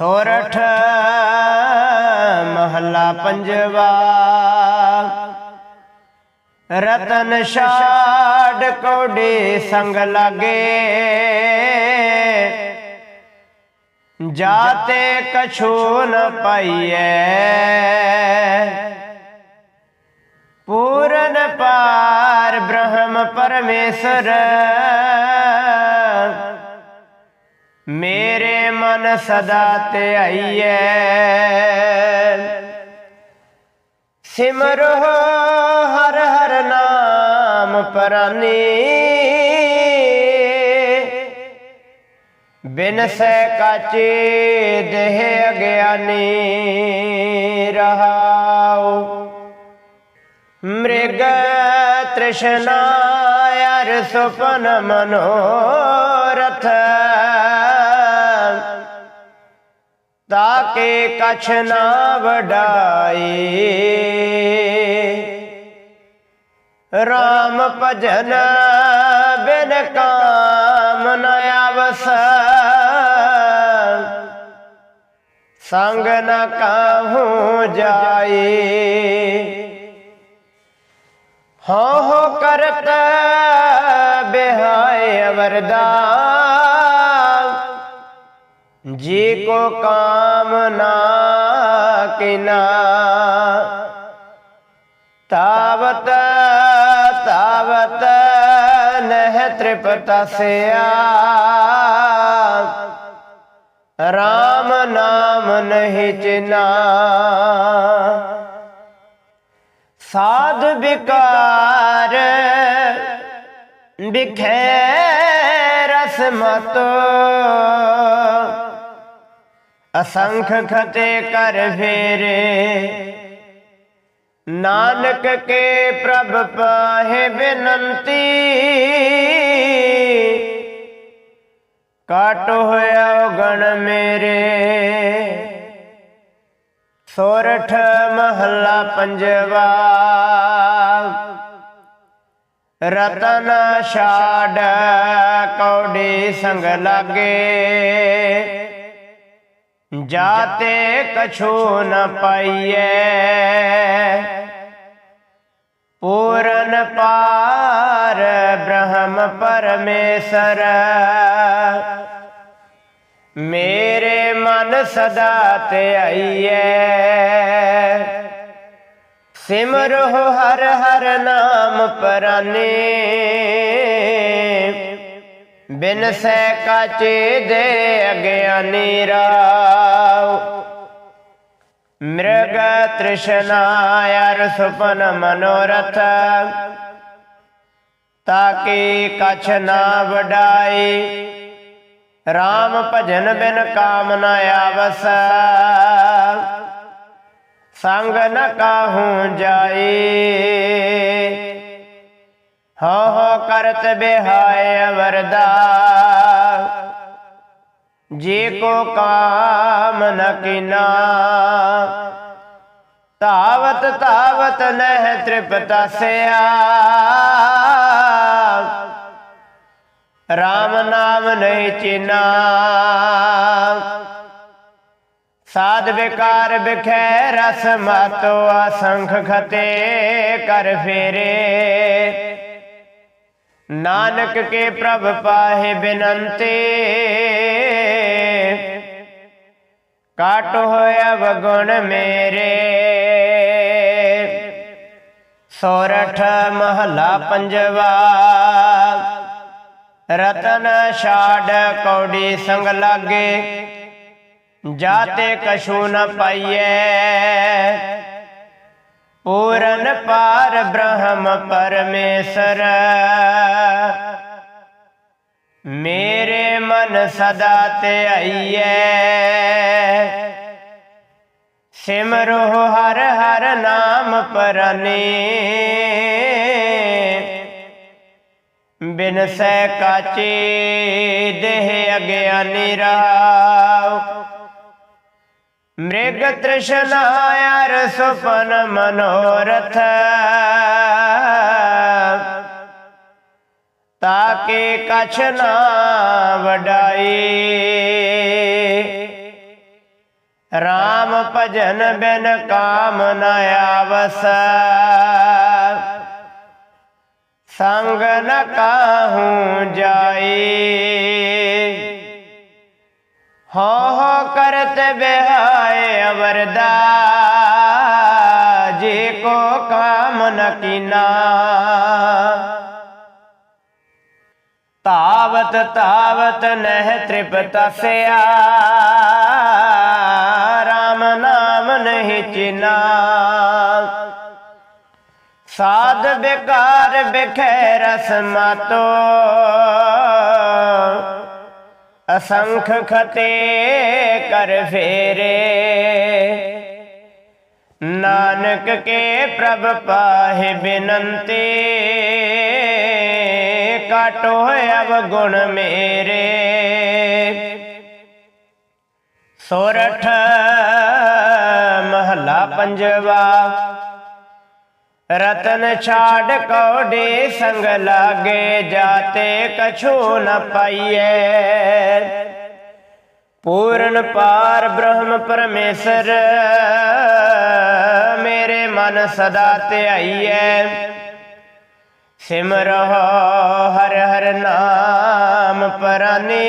ਸੋਰਠ ਮਹੱਲਾ ਪੰਜਵਾ। ਰਤਨ ਛਾੜ ਕੋਡੇ ਸੰਗ ਲਾਗੇ। ਜਾਤੇ ਕਛੂ ਨ ਪਾਈਐ। ਪੂਰਨ ਪਾਰ ਬ੍ਰਹਮ ਪਰਮੇਸ਼ਰ। ਮੇਰੇ ਮਨ ਸਦਾ ਧਿਆਈਐ। ਸਿਮਰੋ ਹਰ ਹਰ ਨਾਮ ਪਰਾਨੀ। ਬਿਨ ਸੈ ਕਾਚੇ ਦੇਹ ਅਗਿਆਨੀ ਰਹਾਉ ਮ੍ਰਿਗ ਤ੍ਰਿਸ਼ਨਾ ਅਰ ਸੁਪਨ ਮਨੋਰਥ। ਤਾਕੇ ਕਛ ਨਾ ਵਡਾਈ। ਰਾਮ ਭਜਨ ਬਿਨ ਕਾਮ ਨ ਆਵਸ। ਸੰਗ ਨ ਕਾਹੂ ਹੋ ਹੋ ਕਰਤ ਬਿਹਾਇ ਅਵਰਦਾ ਜੀ ਕੋ ਕਾਮ ਨਾ ਕਿਨਾ। ਤਾਵਤ ਤਾਵਤ ਨਹਿ ਤ੍ਰਿਪਤਸਿਆ ਰਾਮ ਨਾਮ ਨਹੀਂ ਚਿਨਾ। ਸਾਧ ਵਿਕਾਰ। ਬਿਖੈ ਰਸਮਤ ਅਸੰਖ ਖਤੇ ਕਰ ਫੇਰੇ। ਨਾਨਕ ਕੇ ਪ੍ਰਭ ਪਾਹੇ ਬਿਨੰਤੀ। ਕਾਟ ਹੋਇਆ ਗਣ ਮੇਰੇ। ਸੋਰਠ ਮਹੱਲਾ ਪੰਜਵਾ। ਰਤਨ ਛਾੜ ਕੌੜੇ ਸੰਗ ਲਾਗੇ। ਜਾਤੇ ਕਛੂ ਨ ਪਾਈਐ। ਪੂਰਨ ਪਾਰ ਬ੍ਰਹਮ ਪਰਮੇਸ਼ਰ। ਮੇਰੇ ਮਨ ਸਦਾ ਧਿਆਈਐ ਸਿਮਰੋ ਹਰ ਹਰ ਨਾਮ ਪਰਾਨੇ। ਬਿਨ ਸੈ ਕਾਚੇ ਦੇ ਅਗਿਆਨੀ ਰਾਉ ਮ੍ਰਗ ਤ੍ਰਿਸ਼ਨਾ ਅਰ ਸੁਪਨ ਮਨੋਰਥ। ਤਾਕੀ ਕਛ ਨਾ ਵਡਾਈ। RAM ਭਜਨ ਬਿਨ ਕਾਮ ਨ ਆਵਸ। ਸੰਗ ਨ ਕਾਹੂ ਜਾਈ ਹੋ ਹੋ ਕਰਤ ਬਿਹਾਇ ਅਵਰਦਾ। ਜੀ ਕੋ ਕਾਮ ਨ ਕਿਨਾ। ਤਾਵਤ ਤਾਵਤ ਨਹਿ ਤ੍ਰਿਪਤਸਿਆ ਰਾਮ ਨਾਮ ਨਹੀਂ ਚਿਨਾ। ਸਾਧ ਵਿਕਾਰ ਬਿਖੈ ਰਸ ਮਾਤੋ ਅਸੰਖ ਖਤੇ ਕਰ ਫੇਰੇ। ਨਾਨਕ ਕੇ ਪ੍ਰਭ ਪਾਹੇ ਬਿਨੰਤੇ। ਕਾਟ ਹੋਇਆ ਵਗੁਣ ਮੇਰੇ। ਸੋਰਠ ਮਹਲਾ ਪੰਜਵਾ। ਰਤਨ ਛਾੜ ਕੌੜੀ ਸੰਗ ਲਾਗੇ, ਜਾਤੇ ਕਛੂ ਨ ਪਾਈਐ। ਪੂਰਨ ਪਾਰ ਬ੍ਰਹਮ ਪਰਮੇਸ਼ਰ, ਮੇਰੇ ਮਨ ਸਦਾ ਤੇ ਧਿਆਈਐ ਸਿਮਰੋ ਹਰ ਹਰ ਨਾਮ ਪਰਨੇ। ਬਿਨ ਸੈ ਕਾਚੇ ਦੇਹ ਅਗਿਆਨੀ ਰਾਵ ਮ੍ਰਿਗ ਤ੍ਰਿਸ਼ਨਾ ਅਰ ਸੁਪਨ ਮਨੋਰਥ। ਤਾਕੇ ਕਛ ਨਾ ਵਡਾਈ। RAM ਭਜਨ ਬਿਨ ਕਾਮ ਨ ਆਵਸ। ਸੰਗ ਨ ਕਾਹੂ ਜਾਏ। ਹੋ ਹੋ ਕਰਤ ਬਿਹਾਏ ਅਵਰਦਾ, ਜੀ ਕੋ ਕਾਮ ਨ ਕੀਨਾ। ਤਾਵਤ ਤਾਵਤ ਨਹਿ ਤ੍ਰਿਪਤਸਿਆ ਰਾਮ ਨਾਮ ਨਹੀਂ ਚਿਨਾ। ਸਾਧ ਬੇਕਾਰ ਬਿਖੈ ਰਸ ਮਾਤੋ ਅਸੰਖ ਖਤੇ ਕਰ ਫੇਰੇ। ਨਾਨਕ ਕੇ ਪ੍ਰਭ ਪਾਹੇ ਬਿਨੰਤੀ। ਕਾਟੋ ਅਵ ਗੁਣ ਮੇਰੇ। ਸੋਰਠ ਮਹਲਾ ਪੰਜਵਾ। ਰਤਨ ਛਾੜ ਕੌੜੇ ਸੰਗ ਲਾਗੇ ਜਾਤੇ ਕਛੂ ਨ ਪਾਈਐ ਪੂਰਨ ਪਾਰ ਬ੍ਰਹਮ ਪਰਮੇਸ਼ਰ, ਮੇਰੇ ਮਨ ਸਦਾ ਧਿਆਈਐ ਸਿਮਰੋ ਹਰ ਹਰ ਨਾਮ ਪਰਾਨੇ।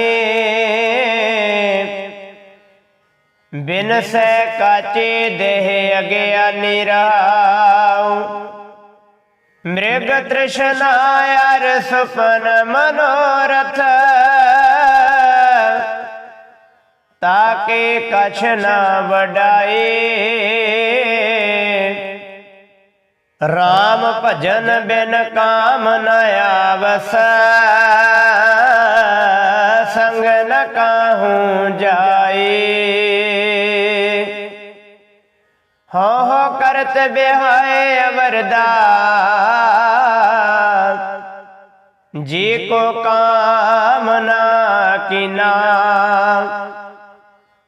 ਬਿਨ ਸੈ ਕਾਚੇ ਦੇਹ ਅਗਿਆਨੀ ਰਾਉ ਮ੍ਰਿਗ ਤ੍ਰਿਸ਼ਨਾ ਅਰ ਸੁਪਨ ਮਨੋਰਥ। ਤਾਕੇ ਕਛ ਨਾ ਵਡਾਏ। RAM ਭਜਨ ਬਿਨ ਕਾਮ ਨ ਆਵਸ। ਸੰਗ ਨ ਕਾਹੂ ਜਾਏ। ਹੋ ਬਿਹਾਏ ਅਵਰਦਾ ਜੀ ਕੋ ਕਾਮ ਨਾ ਕੀਨਾ।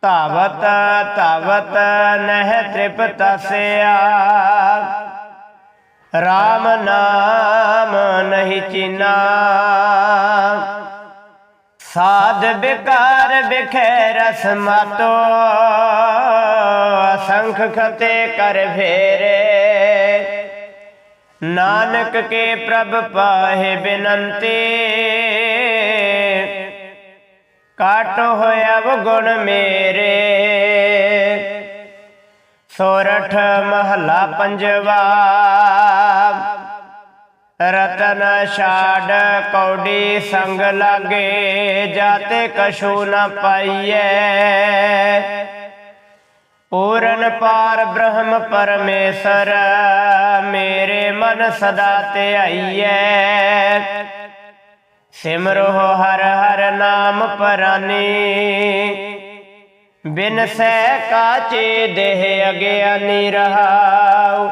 ਤਾਵਤ ਤਾਵਤ ਨਹਿ ਤ੍ਰਿਪਤਸਿਆ RAM ਨਾਮ ਨਹੀਂ ਚਿਨਾ। ਸਾਧ ਬਿਕਾਰ ਬਿਖੈ ਰਸ ਮਾਤੋ, ਅਸੰਖ ਖਤੇ ਕਰ ਫੇਰੇ। ਨਾਨਕ ਕੇ ਪ੍ਰਭ ਪਾਹੇ ਬਿਨੰਤੀ, ਕਾਟ ਹੋਇਆ ਵ ਗੁਣ ਮੇਰੇ। ਸੋਰਠ ਮਹਲਾ ਪੰਜਵਾ ਰਤਨ ਛਾੜ ਕੌਡੀ ਸੰਗ ਲਾਗੇ, ਜਾਤੇ ਕਛੂ ਨ ਪਾਈਐ। ਪੂਰਨ ਪਾਰ ਬ੍ਰਹਮ ਪਰਮੇਸ਼ਰ, ਮੇਰੇ ਮਨ ਸਦਾ ਧਿਆਈਐ ਸਿਮਰੋ ਹਰ ਹਰ ਨਾਮ ਪਰਾਨੀ, ਬਿਨ ਸੈ ਕਾਚੇ ਦੇਹ ਅਗਿਆਨੀ ਰਹਾਉ।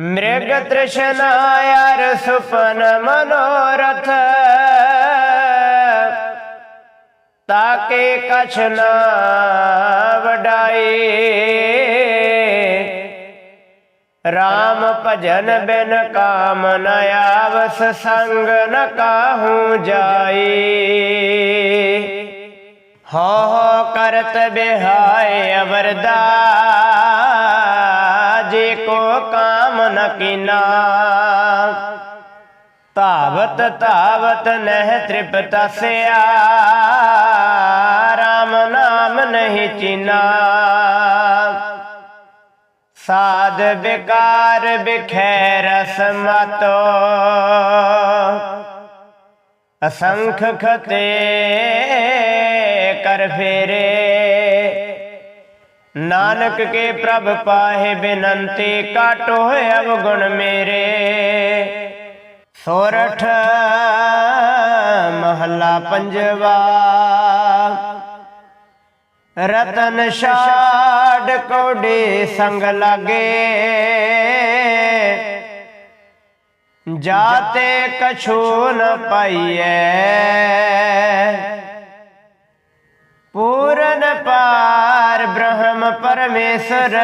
ਮ੍ਰਿਗ ਤ੍ਰਿਸ਼ਨਾ ਯਾਰ ਸੁਪਨ ਮਨੋਰਥ। ਤਾਕੇ ਕਛ ਨਾ ਵਡਾਈ। RAM ਭਜਨ ਬਿਨ ਕਾਮ ਨ ਆਵਸ, ਸੰਗ ਨ ਕਾਹੂ ਜਾਈ। ਹੋ ਕਰਤ ਬਿਹਾਏ ਅਵਰਦਾ। ਜੇ ਕੋ ਕਾਮ ਨ ਕੀਨਾ। ਤਾਵਤ ਤਾਵਤ ਨਹਿ ਤ੍ਰਿਪਤਸਿਆ RAM ਨਾਮ ਨਹੀਂ ਚੀਨਾ। ਸਾਧ ਬਿਕਾਰ ਬਿਖੈ ਰਸ ਮਤੋ। ਅਸੰਖ ਖਤੇ ਕਰ ਫੇਰੇ। ਨਾਨਕ ਕੇ ਪ੍ਰਭ ਪਾਹੇ ਬਿਨੰਤੀ, ਕਾਟੋ ਅਵ ਗੁਣ ਮੇਰੇ। ਸੋਰਠ ਮਹੱਲਾ ਪੰਜਵਾ। ਰਤਨ ਛਾੜ ਕੋਡੇ ਸੰਗ ਲਾਗੇ। ਜਾਤੇ ਕਛੂ ਨ ਪਾਈਐ। ਪੂਰਨ ਪਾ ਪਾਰ ਬ੍ਰਹਮ ਪਰਮੇਸ਼ਰ।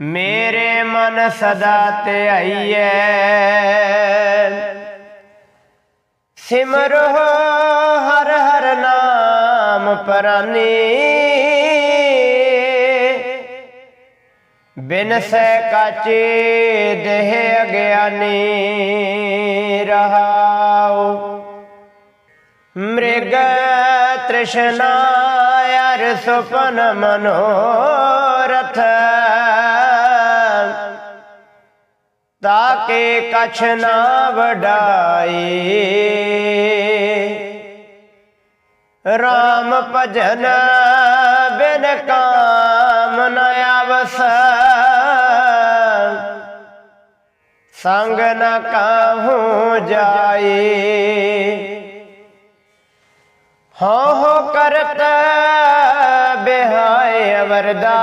ਮੇਰੇ ਮਨ ਸਦਾ ਧਿਆਈਐ। ਸਿਮਰੋ ਹਰ ਹਰ ਨਾਮ ਨਾਮ ਪਰਾਨੀ। ਬਿਨ ਸੈ ਕਾਚੇ ਦੇਹ ਅਗਿਆਨੀ ਰਹਾਉ ਮ੍ਰਿਗ ਤ੍ਰਿਸ਼ਨਾ ਅਰ ਸੁਪਨ ਮਨੋਰਥ। ਤਾਕੇ ਕਛ ਨਾ ਵਡਾਈ। ਰਾਮ ਭਜਨ ਬਿਨ ਕਾਮ ਨ ਆਵਸ। ਸੰਗ ਨ ਕਾਹੂ ਹਾਂ ਹੋ ਕਰਤ ਅਵਰਦਾ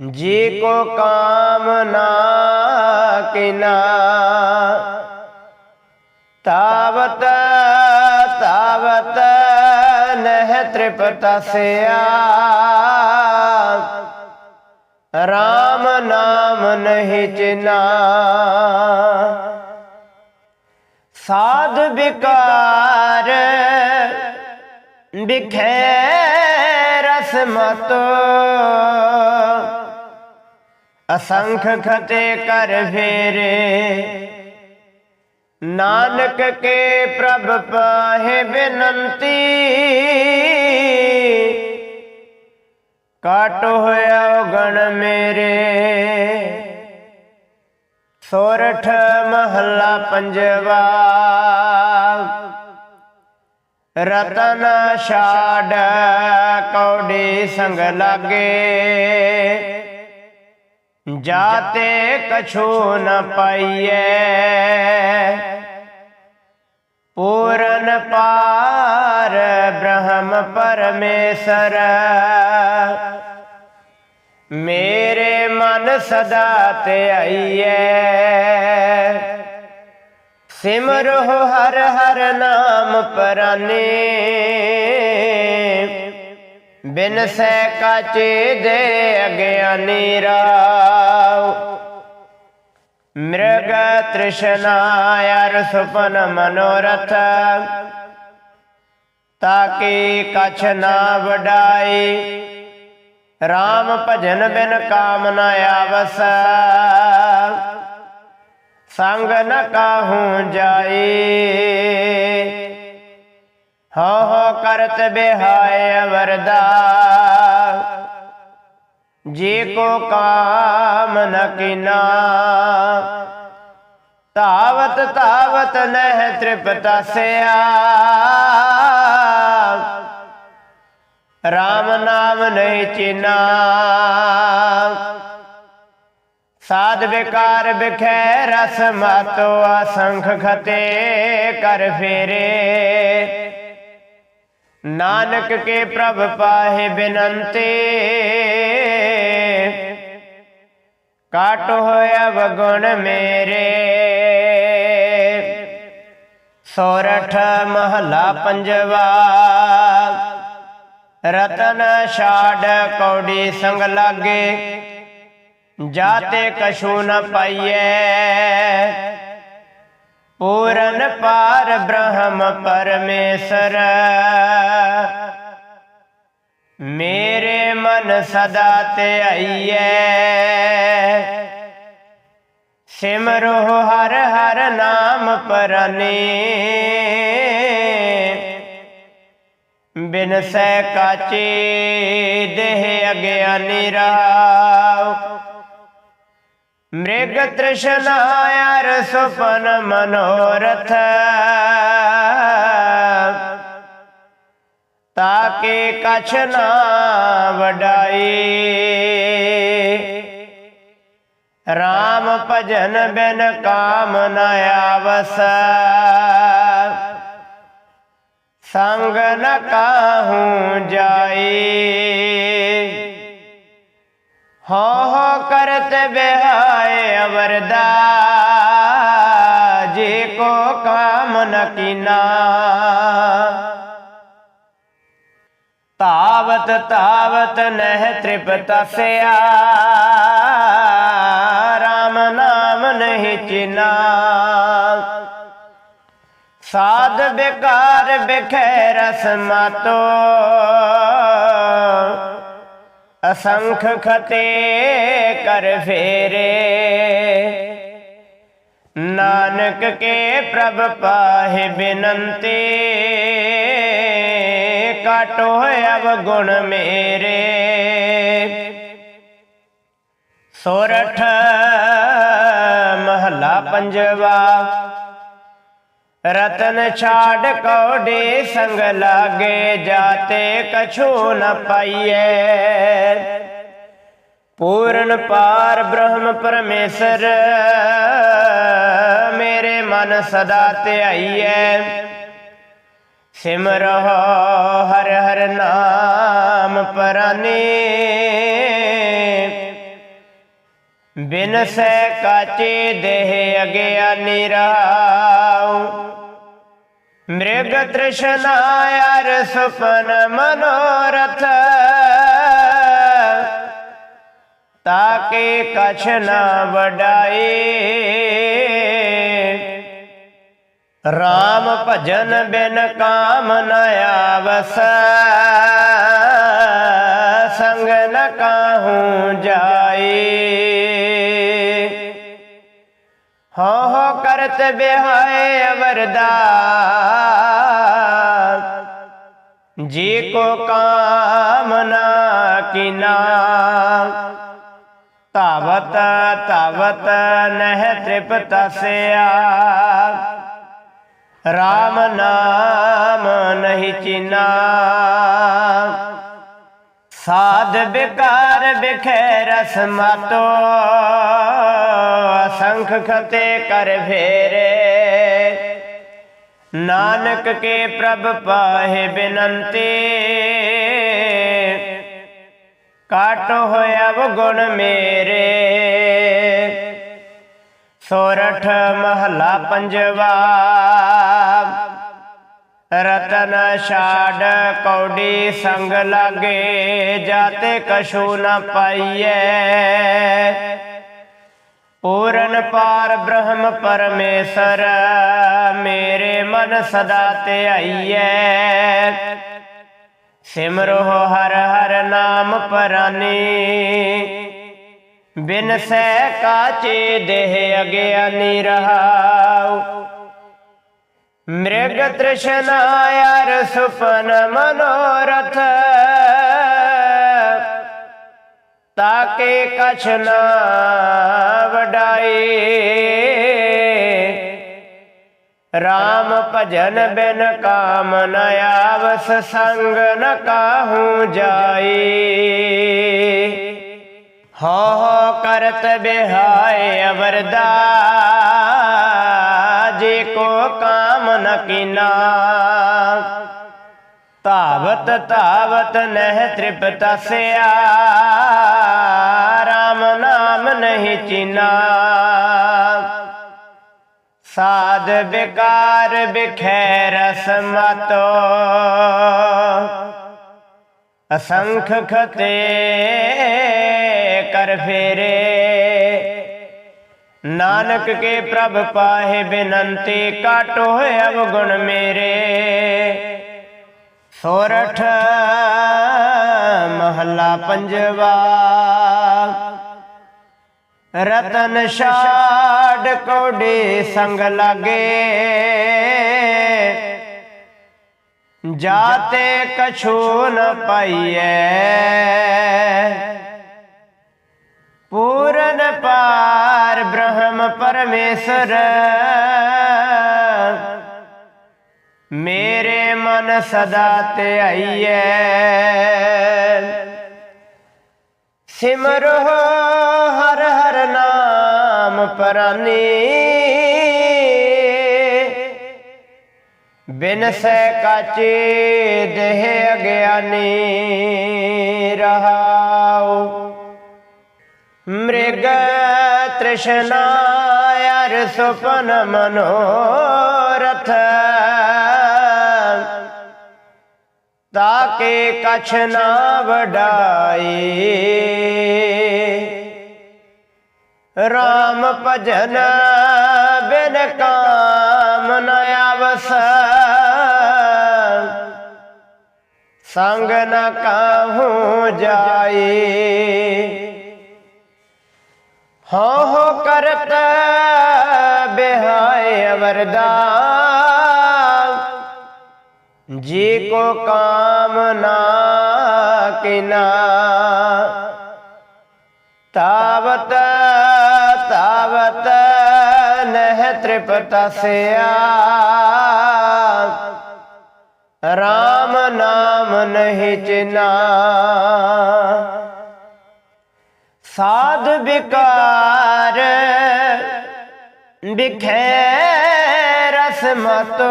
ਜੀ ਕੋ ਕਾਮ ਨਾ ਕਿਨਾ। ਤਾਵਤ ਤਾਵਤ ਨਹਿ ਤ੍ਰਿਪਤਸਿਆ ਰਾਮ ਨਾਮ ਨਹੀਂ ਚਿਨਾ। ਸਾਧ ਵਿਕਾਰ ਬਿਖੈ ਰਸਮਤ ਅਸੰਖ ਖਤੇ ਕਰ ਫੇਰੇ ਨਾਨਕ ਕੇ ਪ੍ਰਭ ਪਾਹੇ ਬਿਨੰਤੀ। ਕਾਟ ਹੋਇਆ ਗਣ ਮੇਰੇ। ਸੋਰਠ ਮਹੱਲਾ ਪੰਜਵਾ। ਰਤਨ ਛਾੜ ਕੌੜੀ ਸੰਗ ਲਾਗੇ। ਜਾਤੇ ਕਛੂ ਨ ਪਾਈਐ। ਪੂਰਨ ਪਾਰ ਬ੍ਰਹਮ ਪਰਮੇਸ਼ਰ। ਮੇਰੇ ਮਨ ਸਦਾ ਧਿਆਈਐ ਸਿਮਰੋ ਹਰ ਹਰ ਨਾਮ ਪਰਾਨੇ। ਬਿਨ ਸੈ ਕਾਚੇ ਦੇ ਅਗਿਆਨੀ ਰਾਵ ਮ੍ਰਗ ਤ੍ਰਿਸ਼ਨਾ ਅਰ ਸੁਪਨ ਮਨੋਰਥ। ਤਾਕੀ ਕਛ ਨਾ ਵਡਾਈ RAM ਭਜਨ ਬਿਨ ਕਾਮ ਨ ਆਵਸ। ਸੰਗ ਨ ਕਾਹੂ ਜਾਈ। ਹੋ ਹੋ ਕਰਤ ਬਿਹਾਇ ਅਵਰਦਾ। ਜੀ ਕੋ ਕਾਮ ਨ ਕਿਨਾ। ਤਾਵਤ ਤਾਵਤ ਨਹਿ ਤ੍ਰਿਪਤਸਿਆ ਰਾਮ ਨਾਮ ਨਹੀਂ ਚਿਨਾ। ਸਾਧ ਵਿਕਾਰ ਬਿਖੈ ਰਸ ਮਾਤੋ ਅਸੰਖ ਖਤੇ ਕਰ ਫੇਰੇ। ਨਾਨਕ ਕੇ ਪ੍ਰਭ ਪਾਹੇ ਬਿਨੰਤੇ। ਕਾਟ ਹੋਇਆ ਵਗੁਣ ਮੇਰੇ। ਸੋਰਠ ਮਹਲਾ ਪੰਜਵਾ। ਰਤਨ ਛਾੜ ਕੌੜੀ ਸੰਗ ਲਾਗੇ, ਜਾਤੇ ਕਛੂ ਨ ਪਾਈਐ। ਪੂਰਨ ਪਾਰ ਬ੍ਰਹਮ ਪਰਮੇਸ਼ਰ, ਮੇਰੇ ਮਨ ਸਦਾ ਤੇ ਧਿਆਈਐ ਸਿਮਰੋ ਹਰ ਹਰ ਨਾਮ ਪਰਨੇ। ਬਿਨ ਸੈ ਕਾਚੇ ਦੇਹ ਅਗਿਆਨੀ ਰਾਵ ਮ੍ਰਿਗ ਤ੍ਰਿਸ਼ਨਾ ਅਰ ਸੁਪਨ ਮਨੋਰਥ। ਤਾਕੇ ਕਛ ਨਾ ਵਡਾਈ। RAM ਭਜਨ ਬਿਨ ਕਾਮ ਨ ਆਵਸ। ਸੰਗ ਨ ਕਾਹੂ ਜਾਈ। ਹੋ ਹੋ ਕਰਤ ਬਿਹਾਏ ਅਵਰਦਾ, ਜੀ ਕੋ ਕਾਮ ਨ ਕੀਨਾ। ਤਾਵਤ ਤਾਵਤ ਨਹਿ ਤ੍ਰਿਪਤਸਿਆ ਰਾਮ ਨਾਮ ਨਹੀਂ ਚਿਨਾ। ਸਾਧ ਬੇਕਾਰ ਬਿਖੈ ਰਸ ਮਾਤੋ ਅਸੰਖ ਖਤੇ ਕਰ ਫੇਰੇ। ਨਾਨਕ ਕੇ ਪ੍ਰਭ ਪਾਹੇ ਬਿਨੰਤੀ। ਕਾਟੋ ਅਵ ਗੁਣ ਮੇਰੇ। ਸੋਰਠ ਮਹਲਾ ਪੰਜਵਾ। ਰਤਨ ਛਾੜ ਕੌੜੇ ਸੰਗ ਲਾਗੇ ਜਾਤੇ ਕਛੂ ਨ ਪਾਈਐ ਪੂਰਨ ਪਾਰ ਬ੍ਰਹਮ ਪਰਮੇਸ਼ਰ, ਮੇਰੇ ਮਨ ਸਦਾ ਧਿਆਈਐ ਸਿਮਰੋ ਹਰ ਹਰ ਨਾਮ, ਪਰਾਨੇ। ਬਿਨ ਸੈ ਕਾਚੇ ਦੇਹ ਅਗਿਆਨੀ ਰਾਉ ਮ੍ਰਿਗ ਤ੍ਰਿਸ਼ਨਾ ਅਰ ਸੁਪਨ ਮਨੋਰਥ। ਤਾਕੇ ਕਛ ਨਾ ਵਡਾਏ। RAM ਭਜਨ ਬਿਨ ਕਾਮ ਨ ਆਵਸ। ਸੰਗ ਨ ਕਾਹੂ ਜਾਏ। ਹੋ ਬਿਹਾਏ ਅਵਰਦਾ ਜੀ ਕੋ ਕਾਮਨਾ ਕਿਨਾ। ਤਾਵਤ ਤਾਵਤ ਨਹਿ ਤ੍ਰਿਪਤ ਸਿਆ RAM ਨਾਮ ਨਹੀਂ ਚੀਨਾ। ਸਾਧ ਬਿਕਾਰ ਬਿਖੈ ਰਸ ਮਾਤੋ, ਅਸੰਖ ਖਤੇ ਕਰ ਫੇਰੇ। ਨਾਨਕ ਕੇ ਪ੍ਰਭ ਪਾਹੇ ਬਿਨੰਤੀ, ਕਾਟ ਹੋਇਆ ਵ ਗੁਣ ਮੇਰੇ। ਸੋਰਠ ਮਹਲਾ ਪੰਜਵਾ ਰਤਨ ਛਾੜ ਕੌੜੀ ਸੰਗ ਲਾਗੇ, ਜਾਤੇ ਕਛੂ ਨ ਪਾਈਐ। ਪੂਰਨ ਪਾਰ ਬ੍ਰਹਮ ਪਰਮੇਸ਼ਰ, ਮੇਰੇ ਮਨ ਸਦਾ ਧਿਆਈਐ ਸਿਮਰੋ ਹਰ ਹਰ ਨਾਮ ਪਰਾਨੀ, ਬਿਨ ਸਹਿ ਕਾਚੇ ਦੇਹ ਅਗਿਆਨੀ ਰਹਾ। ਮ੍ਰਿਗ ਤ੍ਰਿਸ਼ਨਾ ਅਰ ਸੁਪਨ ਮਨੋਰਥ। ਤਾਕੇ ਕਛ ਨਾ ਵਡਾਈ। RAM ਭਜਨ ਬਿਨ ਕਾਮ ਨ ਆਵਸ, ਸੰਗ ਨ ਕਾਹੂ ਜਾਈ। ਹੋ ਹੋ ਕਰਤ ਬਿਹਾਏ ਅਵਰਦਾ। ਜੇ ਕੋ ਕਾਮ ਨ ਕੀਨਾ। ਤਾਵਤ ਤਾਵਤ ਨਹਿ ਤ੍ਰਿਪਤ ਸਿਆ। RAM ਨਾਮ ਨਹੀਂ ਚੀਨਾ। ਸਾਧ ਬਿਕਾਰ ਬਿਖੈ ਰਸ ਮਤੋ। ਅਸੰਖ ਖਤੇ ਕਰ ਫੇਰੇ। ਨਾਨਕ ਕੇ ਪ੍ਰਭ ਪਾਹੇ ਬਿਨੰਤੀ ਕਾਟੋ ਅਵ ਗੁਣ ਮੇਰੇ। ਸੋਰਠ ਮਹੱਲਾ ਪੰਜਵਾ। ਰਤਨ ਛਾੜ ਕੌੜੇ ਸੰਗ ਲਾਗੇ। ਜਾਤੇ ਕਛੂ ਨ ਪਾਈਐ। ਪੂਰਨ ਪਾਰ ਬ੍ਰਹਮ ਪਰਮੇਸ਼ਰ। ਮੇਰੇ ਮਨ ਸਦਾ ਧਿਆਈਐ। ਸਿਮਰੋ ਹਰ ਹਰ ਨਾਮ ਪਰਾਨੀ। ਬਿਨ ਸੈ ਕਾਚੇ ਦੇਹ ਅਗਿਆਨੀ ਰਹਾਉ ਮ੍ਰਿਗ ਤ੍ਰਿਸ਼ਨਾ ਅਰ ਸੁਪਨ ਮਨੋਰਥ। ਤਾਕੇ ਕਛ ਨਾ ਵਡਾਈ। RAM ਭਜਨ ਬਿਨ ਕਾਮ ਕਾਮ ਨ ਆਵਸ। ਸੰਗ ਨ ਕਾਹੂ ਜਾਈ। ਹੋ ਹੋ ਕਰਤ ਬਿਹਾਏ ਅਵਰਦਾ ਜੀ ਕੋ ਕਾਮ ਨਾ ਕਿਨਾ। ਤਾਵਤ ਤਾਵਤ ਨਹਿ ਤ੍ਰਿਪਤਸਿਆ ਰਾਮ ਨਾਮ ਨਹੀਂ ਚਿਨਾ। ਸਾਧ ਵਿਕਾਰ। ਬਿਖੈ ਰਸਮਤ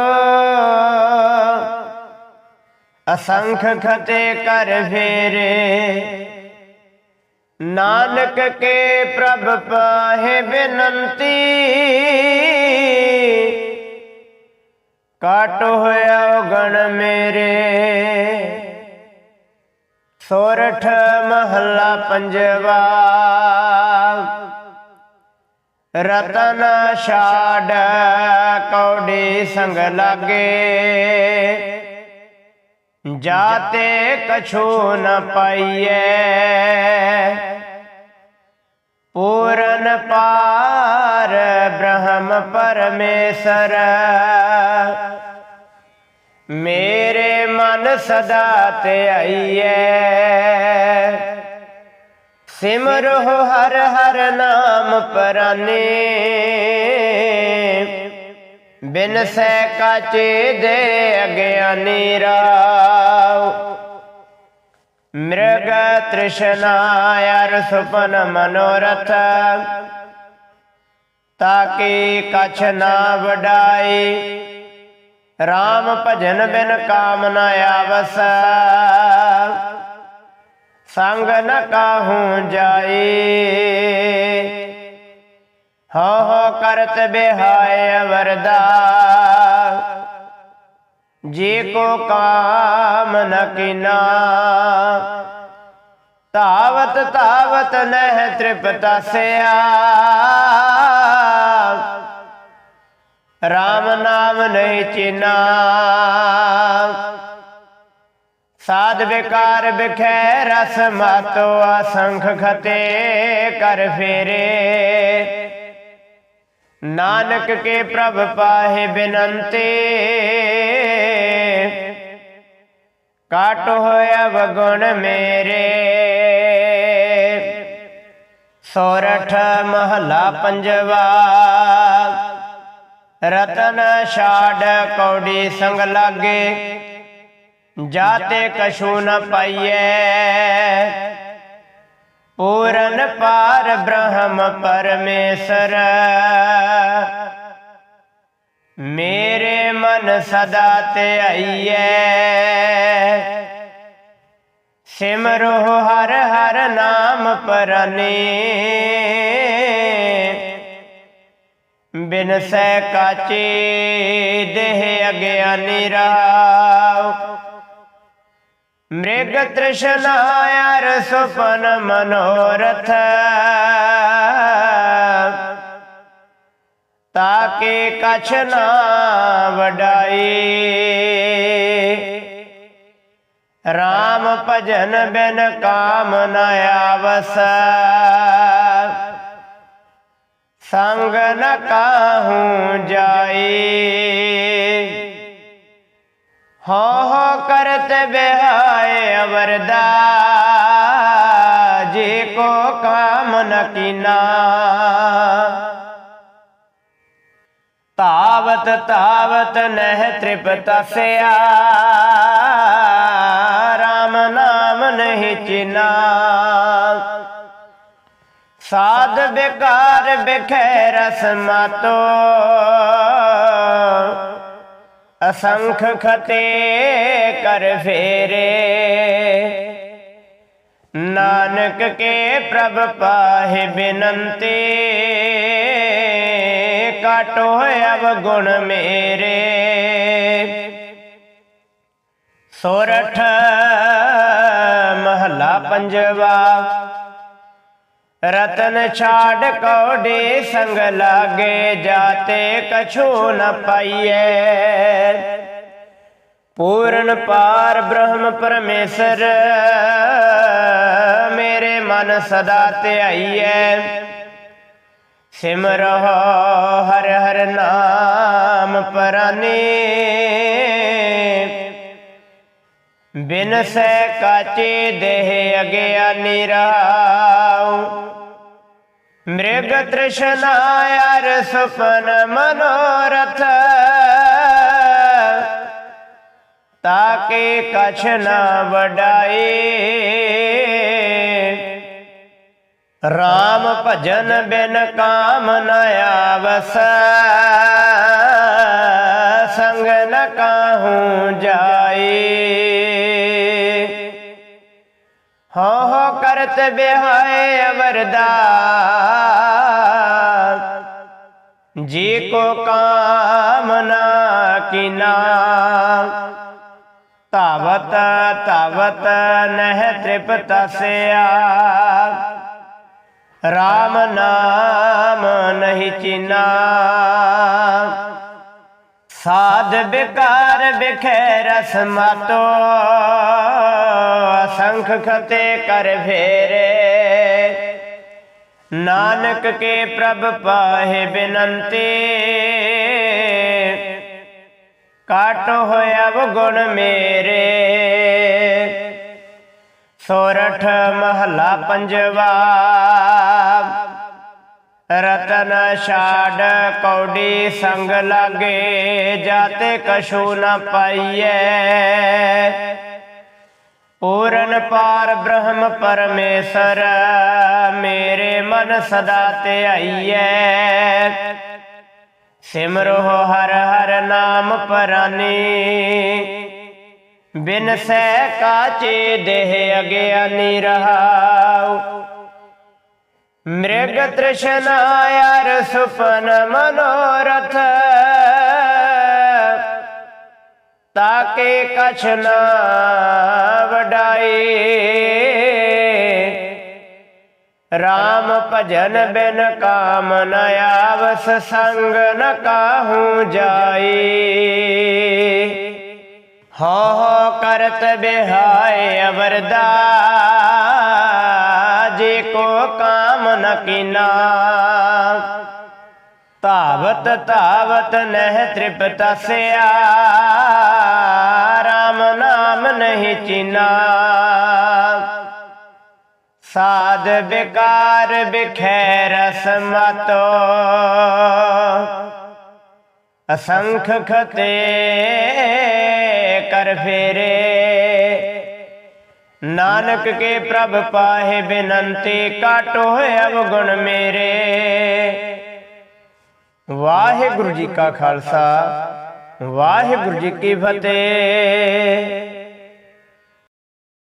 ਅਸੰਖ ਖਤੇ ਕਰ ਫੇਰੇ। ਨਾਨਕ ਕੇ ਪ੍ਰਭ ਪਾਹੇ ਬਿਨੰਤੀ। ਕਾਟ ਹੋਇਆ ਗਣ ਮੇਰੇ। ਸੋਰਠ ਮਹੱਲਾ ਪੰਜਵਾ। ਰਤਨ ਛਾੜ ਕੌੜੇ ਸੰਗ ਲਾਗੇ। ਜਾਤੇ ਕਛੂ ਨ ਪਾਈਐ। ਪੂਰਨ ਪਾਰ ਬ੍ਰਹਮ ਪਰਮੇਸ਼ਰ। ਮੇਰੇ ਮਨ ਸਦਾ ਤੇ ਧਿਆਈਐ ਸਿਮਰੋ ਹਰ ਹਰ ਨਾਮ ਪਰਾਨੇ। ਬਿਨ ਸੈ ਕਾਚੇ ਦੇ ਅਗਿਆਨੀ ਰਾਵ ਮ੍ਰਗ ਤ੍ਰਿਸ਼ਨਾ ਅਰ ਸੁਪਨ ਮਨੋਰਥ। ਤਾਕੀ ਕਛ ਨਾ ਵਡਾਈ RAM ਭਜਨ ਬਿਨ ਕਾਮਨਾ ਨ ਆਵਸ। ਸੰਗ ਨ ਕਾਹੂ ਜਾਈ ਹੋ ਹੋ ਕਰਤ ਬਿਹਾਏ ਅਵਰਦਾ। ਜੀ ਕੋ ਕਾਮ ਨ ਕਿਨਾ। ਤਾਵਤ ਤਾਵਤ ਨਹਿ ਤ੍ਰਿਪਤਸਿਆ ਰਾਮ ਨਾਮ ਨਹੀਂ ਚਿਨਾ। ਸਾਧ ਵਿਕਾਰ ਬਿਖੈ ਰਸ ਮਾਤੋ ਅਸੰਖ ਖਤੇ ਕਰ ਫੇਰੇ। ਨਾਨਕ ਕੇ ਪ੍ਰਭ ਪਾਹੇ ਬਿਨੰਤੇ। ਕਾਟ ਹੋਇਆ ਵਗੁਣ ਮੇਰੇ। ਸੋਰਠ ਮਹਲਾ ਪੰਜਵਾ। ਰਤਨ ਛਾੜ ਕੌੜੀ ਸੰਗ ਲਾਗੇ। ਜਾਤੇ ਕਛੂ ਨ ਪਾਈਐ। ਪੂਰਨ ਪਾਰ ਬ੍ਰਹਮ ਪਰਮੇਸ਼ਰ। ਮੇਰੇ ਮਨ ਸਦਾ ਤੇ ਧਿਆਈਐ ਸਿਮਰੋ ਹਰ ਹਰ ਨਾਮ ਪਰਨੇ। ਬਿਨ ਸੈ ਕਾਚੇ ਦੇਹ ਅਗਿਆਨੀ ਰਾਵ ਮ੍ਰਿਗ ਤ੍ਰਿਸ਼ਨਾ ਅਰ ਸੁਪਨ ਮਨੋਰਥ ਤਾਕੇ ਕਛ ਨਾ ਵਡਾਈ RAM ਭਜਨ ਬਿਨ ਕਾਮ ਨ ਆਵਸ ਸੰਗ ਨ ਕਾਹੂ ਜਾਈ ਹੋ ਬਿਹਾਏ ਅਵਰਦਾ ਜੀ ਕੋ ਕਾਮ ਨ ਕੀਨਾ। ਤਾਵਤ ਤਾਵਤ ਨਹਿ ਤ੍ਰਿਪਤਸਿਆ ਰਾਮ ਨਾਮ ਨਹੀਂ ਚਿਨਾ। ਸਾਧ ਬਿਕਾਰ ਬਿਖੈ ਰਸ ਮਾਤੋ ਅਸੰਖ ਖਤੇ ਕਰ ਫੇਰੇ। ਨਾਨਕ ਕੇ ਪ੍ਰਭ ਪਾਹੇ ਬਿਨੰਤੀ, ਕਾਟੋ ਅਵ ਗੁਣ ਮੇਰੇ। ਸੋਰਠ ਮਹਲਾ ਪੰਜਵਾ ਰਤਨ ਛਾੜ ਕੌੜੇ ਸੰਗ ਲਾਗੇ ਜਾਤੇ ਕਛੂ ਨ ਪਾਈਐ ਪੂਰਨ ਪਾਰ ਬ੍ਰਹਮ ਪਰਮੇਸ਼ਰ, ਮੇਰੇ ਮਨ ਸਦਾ ਧਿਆਈਐ ਸਿਮਰੋ ਹਰ ਹਰ ਨਾਮ ਪਰਾਨੇ। ਬਿਨ ਸੈ ਕਾਚੇ ਦੇਹ ਅਗਿਆਨੀ ਰਾਉ ਮ੍ਰਿਗ ਤ੍ਰਿਸ਼ਨਾ ਅਰ ਸੁਪਨ ਮਨੋਰਥ। ਤਾਕੇ ਕਛ ਨਾ ਵਡਾਏ। RAM ਭਜਨ ਬਿਨ ਕਾਮ ਨ ਆਵਸ। ਕਰਤ ਬਿਹਾਏ ਅਵਰਦਾ ਜੀ ਕੋ ਕਾਮਨਾ ਕਿਨਾ ਤਾਵਤ ਤਾਵਤ ਨਹਿ ਤ੍ਰਿਪਤਸਿਆ RAM ਨਾਮ ਨਹੀਂ ਚੀਨਾ ਸਾਧ ਬਿਕਾਰ ਬਿਖੈ ਰਸ ਮਾਤੋ, ਅਸੰਖ ਖਤੇ ਕਰ ਫੇਰੇ। ਨਾਨਕ ਕੇ ਪ੍ਰਭ ਪਾਹੇ ਬਿਨੰਤੀ, ਕਾਟ ਹੋਇਆ ਵ ਗੁਣ ਮੇਰੇ। ਸੋਰਠ ਮਹਲਾ ਪੰਜਵਾ ਰਤਨ ਛਾੜ ਕੌਡੀ ਸੰਗ ਲਾਗੇ, ਜਾਤੇ ਕਛੂ ਨ ਪਾਈਐ। ਪੂਰਨ ਪਾਰ ਬ੍ਰਹਮ ਪਰਮੇਸ਼ਰ, ਮੇਰੇ ਮਨ ਸਦਾ ਧਿਆਈਐ ਸਿਮਰੋ ਹਰ ਹਰ ਨਾਮ ਪਰਾਨੀ, ਬਿਨ ਸਹਿ ਕਾਚੇ ਦੇਹ ਅਗਿਆਨੀ ਰਹਾਉ। ਮ੍ਰਿਗ ਤ੍ਰਿਸ਼ਨਾ ਯਾਰ ਸੁਪਨ ਮਨੋਰਥ। ਤਾਕੇ ਕਛ ਨਾ ਵਡਾਈ RAM ਭਜਨ ਬਿਨ ਕਾਮ ਨ ਆਵਸ, ਸੰਗ ਨ ਕਾਹੂ ਜਾਈ ਹੋ ਕਰਤ ਬਿਹਾਏ ਅਵਰਦਾ। ਜੇ ਕੋ ਕਾਮ ਨ ਕੀਨਾ। ਤਾਵਤ ਤਾਵਤ ਨਹਿ ਤ੍ਰਿਪਤ ਸਿਆ। RAM ਨਾਮ ਨਹੀਂ ਚੀਨਾ। ਸਾਧ ਬਿਕਾਰ ਬਿਖੈ ਰਸ ਮਤੋ। ਅਸੰਖ ਖਤੇ ਕਰ ਫੇਰੇ। ਨਾਨਕ ਕੇ ਪ੍ਰਭ ਪਾਹੇ ਬਿਨੰਤੀ, ਕਾਟੋ ਅਵਗੁਣ ਮੇਰੇ। ਵਾਹਿਗੁਰੂ ਜੀ ਕਾ ਖਾਲਸਾ, ਵਾਹਿਗੁਰੂ ਜੀ ਕੀ ਫਤਿਹ।